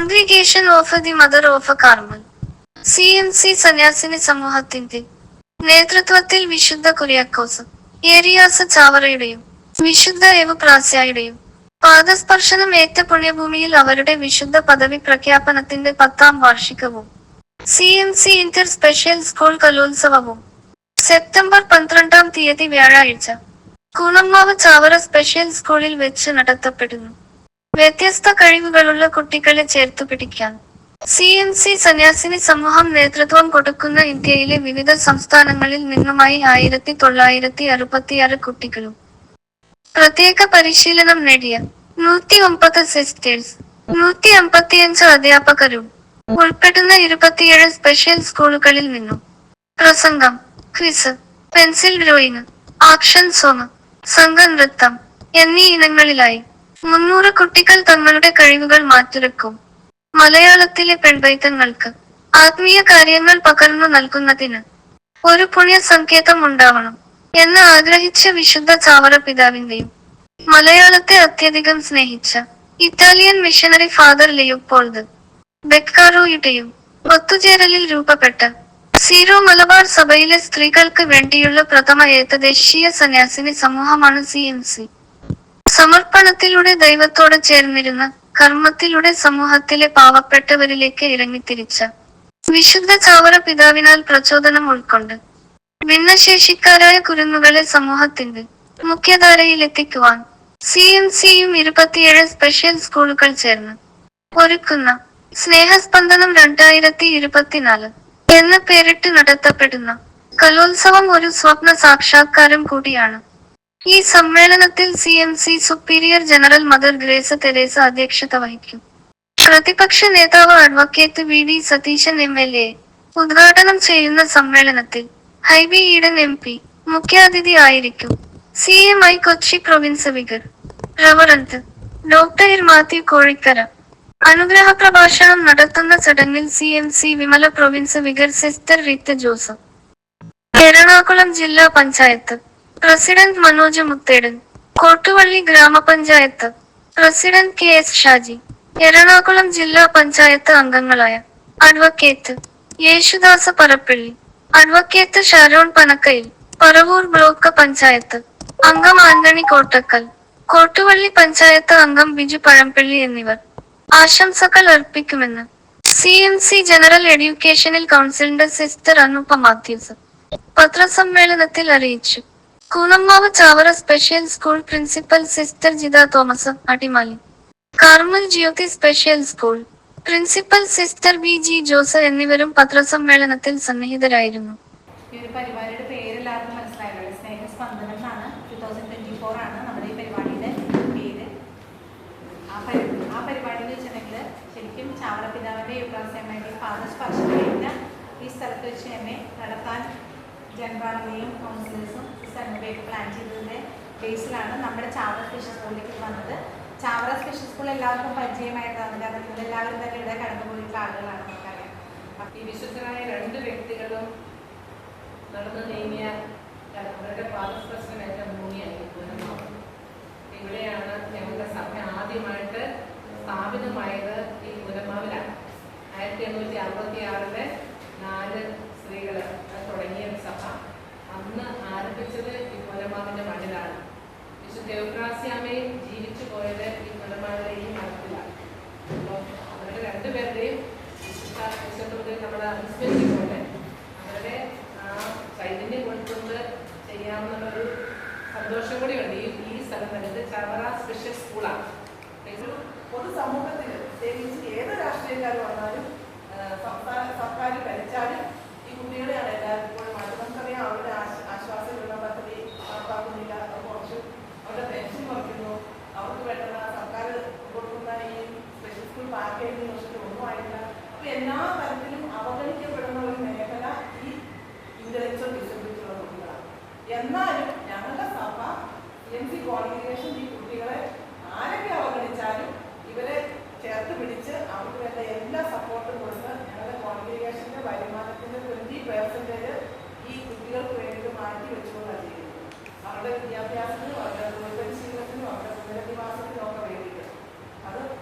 Congregation of the Mother of Carmel C M C സന്യാസിനി സമൂഹത്തിന്റെ നേതൃത്വത്തിൽ വിശുദ്ധ കുര്യാക്കോസ് ഏരിയാസ് ചാവറയുടെയും വിശുദ്ധ എവുപ്രാസ്യയുടെയും പാദസ്പർശനം ഏറ്റ പുണ്യഭൂമിയിൽ അവരുടെ വിശുദ്ധ പദവി പ്രഖ്യാപനത്തിന്റെ പത്താം വാർഷികവും C M C inter special school കലോത്സവവും September പന്ത്രണ്ടാം തീയതി വ്യാഴാഴ്ച കൂണമ്മാവ് ചാവറ സ്പെഷ്യൽ സ്കൂളിൽ വെച്ച് നടത്തപ്പെടുന്നു. വ്യത്യസ്ത കഴിവുകളുള്ള കുട്ടികളെ ചേർത്തു പിടിക്കാം. സി എം സി സന്യാസിനി സമൂഹം നേതൃത്വം കൊടുക്കുന്ന ഇന്ത്യയിലെ വിവിധ സംസ്ഥാനങ്ങളിൽ നിന്നുമായി ആയിരത്തി തൊള്ളായിരത്തി അറുപത്തിയാറ് കുട്ടികളും. പ്രത്യേക പരിശീലനം നേടിയ നൂറ്റി ഒമ്പത് സിസ്റ്റേഴ്സ് നൂറ്റി അമ്പത്തിയഞ്ച് അധ്യാപകരും ഉൾപ്പെടുന്ന ഇരുപത്തിയേഴ് സ്പെഷ്യൽ സ്കൂളുകളിൽ നിന്നും. പ്രസംഗം quiz pencil drawing action song സംഘനൃത്തം എന്നീ ഇനങ്ങളിലായി മുന്നൂറ് കുട്ടികൾ തങ്ങളുടെ കഴിവുകൾ മാറ്റുരക്കും മലയാളത്തിലെ പെൺപൈത്തങ്ങൾക്ക് ആത്മീയ കാര്യങ്ങൾ പകർന്നു നൽകുന്നതിന് ഒരു പുണ്യ സങ്കേതം ഉണ്ടാവണം എന്ന് ആഗ്രഹിച്ച വിശുദ്ധ ചാവറ പിതാവിന്റെയും മലയാളത്തെ അത്യധികം സ്നേഹിച്ച ഇറ്റാലിയൻ മിഷനറി ഫാദർ ലിയോപോൾഡ് ബെക്കാറോയുടെയും ഒത്തുചേരലിൽ രൂപപ്പെട്ട സീറോ മലബാർ സഭയിലെ സ്ത്രീകൾക്ക് വേണ്ടിയുള്ള പ്രഥമ ഏകദേശീയ സന്യാസിനി സമൂഹമാണ് സി എം സി. സമർപ്പണത്തിലൂടെ ദൈവത്തോട് ചേർന്നിരുന്ന കർമ്മത്തിലൂടെ സമൂഹത്തിലെ പാവപ്പെട്ടവരിലേക്ക് ഇറങ്ങിത്തിരിച്ച വിശുദ്ധ ചാവറ പിതാവിനാൽ പ്രചോദനം ഉൾക്കൊണ്ട് ഭിന്നശേഷിക്കാരായ കുരുന്നുകളെ സമൂഹത്തിന്റെ മുഖ്യധാരയിലെത്തിക്കുവാൻ സി എം സിയും ഇരുപത്തിയേഴ് സ്പെഷ്യൽ സ്കൂളുകൾ ചേർന്ന് ഒരുക്കുന്ന സ്നേഹസ്പന്ദനം രണ്ടായിരത്തി ഇരുപത്തിനാല് എന്ന പേരിട്ട് നടത്തപ്പെടുന്ന കലോത്സവം ഒരു സ്വപ്ന സാക്ഷാത്കാരം കൂടിയാണ്. ഈ സമ്മേളനത്തിൽ C M C superior general mother Grace Theresa അധ്യക്ഷത വഹിക്കും. പ്രതിപക്ഷ നേതാവ് advocate V D Satheesan M L A ഉദ്ഘാടനം ചെയ്യുന്ന സമ്മേളനത്തിൽ ഹൈബി ഈഡൻ എം പി മുഖ്യാതിഥി ആയിരിക്കും. C M I Kochi province vicar reverend doctor Mathew Kozhikkara. അനുഗ്രഹ പ്രഭാഷണം നടത്തുന്ന ചടങ്ങിൽ C M C Vimala province vicar sister Ritha Joseph. Ernakulam ജില്ലാ panchayat. President Manoj Muthedan Kottuvally grama panchayat president K S Shaji Ernakulam ജില്ലാ പഞ്ചായത്ത് അംഗങ്ങളായ advocate Yesudas Parappally advocate Sharon Panakkayil Paravur block panchayat അംഗം ആന്റണി കോട്ടക്കൽ കോട്ടുവള്ളി പഞ്ചായത്ത് അംഗം ബിജു പഴംപള്ളി എന്നിവർ ആശംസകൾ അർപ്പിക്കുമെന്ന് C M C general educational കൗൺസിലിന്റെ sister Anupa Mathews പത്രസമ്മേളനത്തിൽ അറിയിച്ചു. Koonammavu Chavara special school principal sister Jitha Thomas Adimali. Carmel Jyothi special school principal sister B G Jose എന്നിവരും പത്രസമ്മേളനത്തിൽ സന്നിഹിതരായിരുന്നു. ഈ ഒരു പരിപാടിയുടെ പേര് എല്ലാവർക്കും മനസ്സിലായല്ലോ സ്നേഹസ്പന്ദനം എന്നാണ്. ആണ് നമ്മുടെ ഈ പേര്. ആ പരി ആ ശരിക്കും ഈ സ്ഥലത്ത് വെച്ച് എന്നെ നടത്താൻ ജൻപാറിനെയും കൗൺസിലേഴ്സും സെന്ററൊക്കെ പ്ലാൻ ചെയ്തതിന്റെ ബേസിലാണ് നമ്മുടെ ചാവറ സ്പെഷ്യൽ സ്കൂളിലേക്ക് വന്നത്. ചാവറ സ്പെഷ്യൽ സ്കൂൾ എല്ലാവർക്കും പരിചയമായതാണ്. കാരണം നിങ്ങൾ എല്ലാവരും തന്നെ ഇവിടെ കടന്നു പോയിട്ടുള്ള ആളുകളാണ് നമുക്കറിയാം. അപ്പം ഈ വിശുദ്ധരായ രണ്ട് വ്യക്തികളും നടന്നു നീങ്ങിയ അവരുടെ പാദസ്പർശനമേറ്റ ഭൂമിയായി ഭൂമിയായിരുന്നു ഇവിടെയാണ് ഞങ്ങളുടെ സഭ ആദ്യമായിട്ട് സ്ഥാപിതമായത് ഈ പൂരമാവിലാണ് ആയിരത്തി എണ്ണൂറ്റി അറുപത്തി ആറിലെ നാല് സ്ത്രീകൾ രണ്ടുപേരുടെയും വിശുദ്ധ നമ്മുടെ അനുസ്മരിച്ചുപോലെ അവരുടെ ആ ചൈതന്യം കൊടുത്തുകൊണ്ട് ചെയ്യാവുന്ന ഒരു സന്തോഷം കൂടിയുണ്ട്. ഈ ഈ സ്ഥലം വരുന്നത് ചവറ സ്പെഷ്യൽ സ്കൂളാണ് പൊതുസമൂഹത്തിൽ പ്രത്യേകിച്ച് ഏത് രാഷ്ട്രീയക്കാർ വന്നാലും സംസ്ഥാന സർക്കാർ ഭരിച്ചാലും ഈ കുട്ടികളെയാണ് എല്ലാവരും ഇപ്പോഴും അത് നമുക്കറിയാം അവരുടെ ആശ- ആശ്വാസമുള്ള പദ്ധതി നടപ്പാക്കുന്നില്ല. കുറച്ച് അവരുടെ പെൻഷൻ കുറയ്ക്കുന്നു. അവർക്ക് വേണ്ടുന്ന സർക്കാർ കൊടുക്കുന്ന ഈ സ്പെഷ്യൽ സ്കൂൾ പാക്കേജ് ആയില്ല. അപ്പൊ എല്ലാ തരത്തിലും അവഗണിക്കപ്പെടുന്ന ഒരു മേഖല ഈ ഇന്റലക്ച്വൽ ഡിസബിലിറ്റി ഉള്ള കുട്ടികളാണ് എന്നാലും ഞങ്ങളുടെ സഭ എം സി ക്വാളിഫിക്കേഷൻ ഈ കുട്ടികളെ ആരൊക്കെ അവഗണിച്ചാലും ഇവരെ ചേർത്ത് പിടിച്ച് അവർക്ക് വേണ്ട എല്ലാ സപ്പോർട്ടും കൊടുത്ത് ഞങ്ങളുടെ ക്വാളിഫിക്കേഷന്റെ വരുമാനത്തിന്റെ ട്വന്റി പെർസെന്റേജ് ഈ കുട്ടികൾക്ക് വേണ്ടി മാറ്റി വെച്ചുകൊണ്ടാണ് ചെയ്യുന്നത്. അവരുടെ വിദ്യാഭ്യാസത്തിനും അവരുടെ തൊഴിൽ പരിശീലനത്തിനും അവരുടെ പുനരധിവാസത്തിനും ഒക്കെ